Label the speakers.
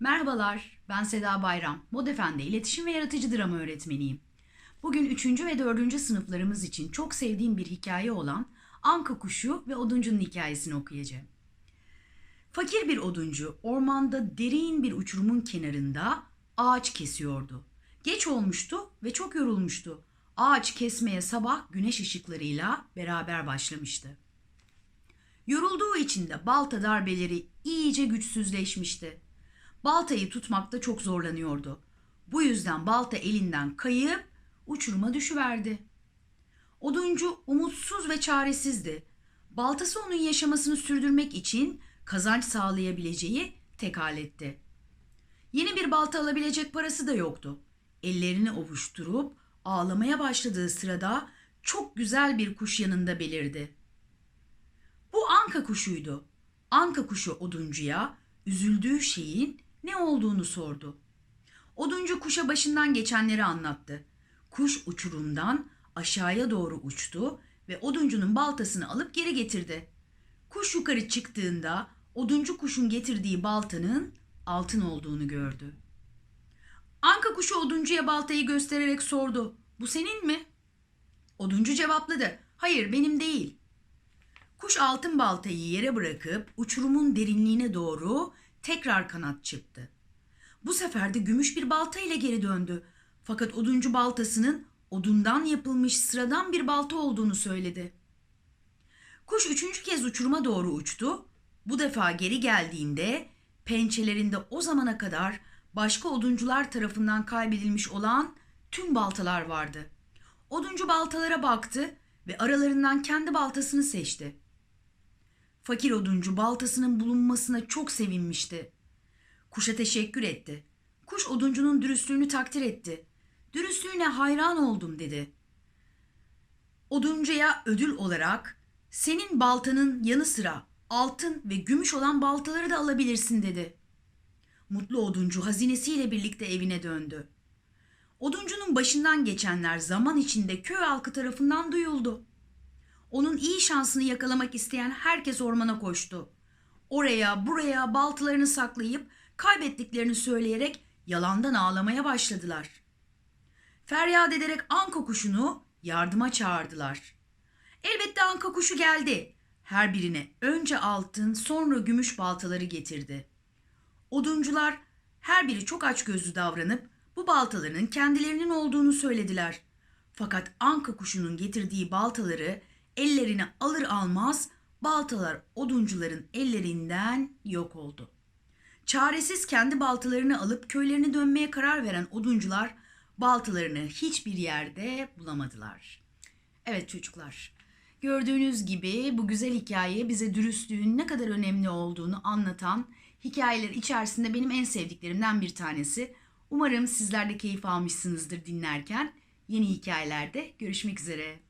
Speaker 1: Merhabalar, ben Seda Bayram. Modefe'nde iletişim ve yaratıcı drama öğretmeniyim. Bugün 3. ve 4. sınıflarımız için çok sevdiğim bir hikaye olan Anka Kuşu ve Oduncunun hikayesini okuyacağım. Fakir bir oduncu ormanda derin bir uçurumun kenarında ağaç kesiyordu. Geç olmuştu ve çok yorulmuştu. Ağaç kesmeye sabah güneş ışıklarıyla beraber başlamıştı. Yorulduğu için de balta darbeleri iyice güçsüzleşmişti. Baltayı tutmakta çok zorlanıyordu. Bu yüzden balta elinden kayıp uçuruma düşüverdi. Oduncu umutsuz ve çaresizdi. Baltası onun yaşamasını sürdürmek için kazanç sağlayabileceği tek aletti. Yeni bir balta alabilecek parası da yoktu. Ellerini ovuşturup ağlamaya başladığı sırada çok güzel bir kuş yanında belirdi. Bu anka kuşuydu. Anka kuşu oduncuya üzüldüğü şeyin ne olduğunu sordu. Oduncu kuşa başından geçenleri anlattı. Kuş uçurumdan aşağıya doğru uçtu ve oduncunun baltasını alıp geri getirdi. Kuş yukarı çıktığında oduncu kuşun getirdiği baltanın altın olduğunu gördü. Anka kuşu oduncuya baltayı göstererek sordu. Bu senin mi? Oduncu cevapladı. Hayır benim değil. Kuş altın baltayı yere bırakıp uçurumun derinliğine doğru tekrar kanat çırptı. Bu sefer de gümüş bir balta ile geri döndü. Fakat oduncu baltasının odundan yapılmış sıradan bir balta olduğunu söyledi. Kuş üçüncü kez uçuruma doğru uçtu. Bu defa geri geldiğinde pençelerinde o zamana kadar başka oduncular tarafından kaybedilmiş olan tüm baltalar vardı. Oduncu baltalara baktı ve aralarından kendi baltasını seçti. Fakir oduncu baltasının bulunmasına çok sevinmişti. Kuşa teşekkür etti. Kuş oduncunun dürüstlüğünü takdir etti. Dürüstlüğüne hayran oldum dedi. Oduncuya ödül olarak senin baltanın yanı sıra altın ve gümüş olan baltaları da alabilirsin dedi. Mutlu oduncu hazinesiyle birlikte evine döndü. Oduncunun başından geçenler zaman içinde köy halkı tarafından duyuldu. Onun iyi şansını yakalamak isteyen herkes ormana koştu. Oraya buraya baltalarını saklayıp kaybettiklerini söyleyerek yalandan ağlamaya başladılar. Feryat ederek anka kuşunu yardıma çağırdılar. Elbette anka kuşu geldi. Her birine önce altın sonra gümüş baltaları getirdi. Oduncular her biri çok açgözlü davranıp bu baltaların kendilerinin olduğunu söylediler. Fakat anka kuşunun getirdiği baltaları ellerine alır almaz baltalar oduncuların ellerinden yok oldu. Çaresiz kendi baltalarını alıp köylerine dönmeye karar veren oduncular baltalarını hiçbir yerde bulamadılar. Evet çocuklar, gördüğünüz gibi bu güzel hikaye bize dürüstlüğün ne kadar önemli olduğunu anlatan hikayeler içerisinde benim en sevdiklerimden bir tanesi. Umarım sizler de keyif almışsınızdır dinlerken. Yeni hikayelerde görüşmek üzere.